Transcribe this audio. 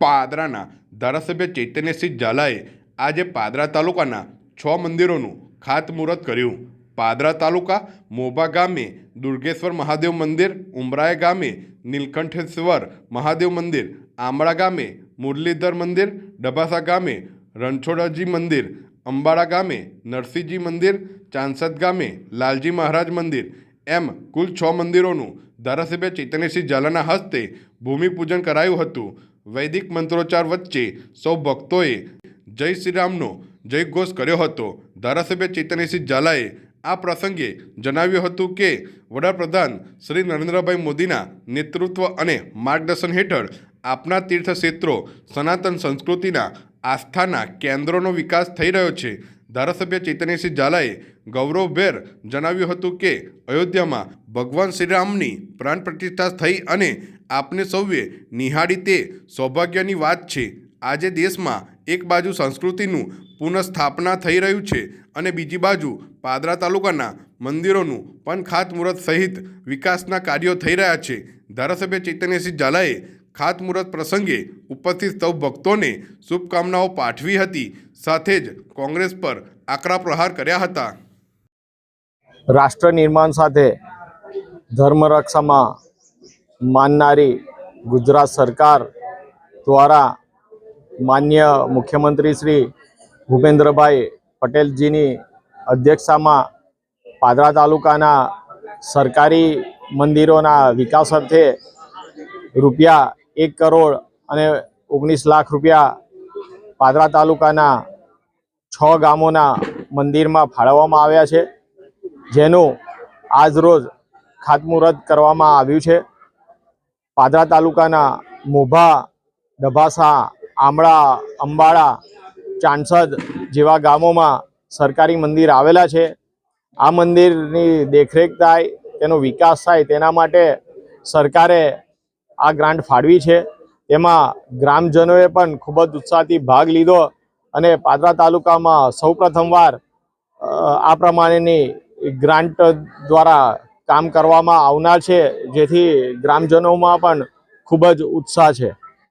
પાદરાના ધારાસભ્ય ચૈતન્યસિંહ ઝાલાએ આજે પાદરા તાલુકાના છ મંદિરોનું ખાતમુહૂર્ત કર્યું. પાદરા તાલુકા મોભા ગામે દુર્ગેશ્વર મહાદેવ મંદિર, ઉમરાય ગામે નીલકંઠેશ્વર મહાદેવ મંદિર આંબળા ગામે મુરલીધર મંદિર, ડભાસા ગામે રણછોડાજી મંદિર, અંબાળા ગામે નરસિંહજી મંદિર, ચાંસદ ગામે લાલજી મહારાજ મંદિર. એમ કુલ છ મંદિરોનું ધારાસભ્ય ચૈતન્યસિંહ ઝાલાના હસ્તે ભૂમિપૂજન કરાયું હતું. વૈદિક મંત્રોચ્ચાર વચ્ચે સૌ ભક્તોએ જય શ્રીરામનો જયઘોષ કર્યો હતો. ધારાસભ્ય ચેતનસિંહ ઝાલાએ આ પ્રસંગે જણાવ્યું હતું કે, વડાપ્રધાન શ્રી નરેન્દ્રભાઈ મોદીના નેતૃત્વ અને માર્ગદર્શન હેઠળ આપના તીર્થક્ષેત્રો, સનાતન સંસ્કૃતિના આસ્થાના કેન્દ્રોનો વિકાસ થઈ રહ્યો છે. ધારાસભ્ય ચૈતન્યસિંહ ઝાલાએ ગૌરવભેર જણાવ્યું હતું કે, અયોધ્યામાં ભગવાન શ્રીરામની પ્રાણ પ્રતિષ્ઠા થઈ અને આપને સૌએ નિહાળી તે સૌભાગ્યની વાત છે. આજે દેશમાં એક બાજુ સંસ્કૃતિનું પુનઃસ્થાપના થઈ રહ્યું છે અને બીજી બાજુ પાદરા તાલુકાના મંદિરોનું પણ ખાતમુહૂર્ત સહિત વિકાસના કાર્યો થઈ રહ્યા છે. ધારાસભ્ય ચૈતન્યસિંહ ઝાલાએ ખાતમુહૂર્ત પ્રસંગે ઉપસ્થિત સૌ ભક્તોને શુભકામનાઓ પાઠવી હતી. સાથે જ કોંગ્રેસ પર આકરા પ્રહાર કર્યા હતા. રાષ્ટ્ર નિર્માણ સાથે ધર્મરક્ષામાં માનનારી ગુજરાત સરકાર દ્વારા માન્ય મુખ્યમંત્રી શ્રી ભૂપેન્દ્રભાઈ પટેલજીની અધ્યક્ષતામાં પાદરા તાલુકાના સરકારી મંદિરોના વિકાસ અર્થે રૂપિયા એક કરોડ અને ઓગણીસ લાખ રૂપિયા પાદરા તાલુકાના છ ગામોના મંદિરમાં ફાળવવામાં આવ્યા છે, જેનું આજરોજ ખાતમુહૂર્ત કરવામાં આવ્યું છે. પાદરા તાલુકાના મોભા, ડભાસા, આમળા અંબાડા ચાંસદ જેવા ગામોમાં સરકારી મંદિર આવેલા છે. આ મંદિરની દેખરેખ થાય, તેનો વિકાસ થાય તેના માટે સરકારે આ ગ્રાન્ટ ફાળવી છે. એમાં ગ્રામજનોએ પણ ખૂબ જ ઉત્સાહથી ભાગ લીધો અને પાદરા તાલુકામાં સૌ પ્રથમવાર આ પ્રમાણેની ગ્રાન્ટ દ્વારા કામ કરવામાં આવનાર છે, જેથી ગ્રામજનોમાં પણ ખૂબ જ ઉત્સાહ છે.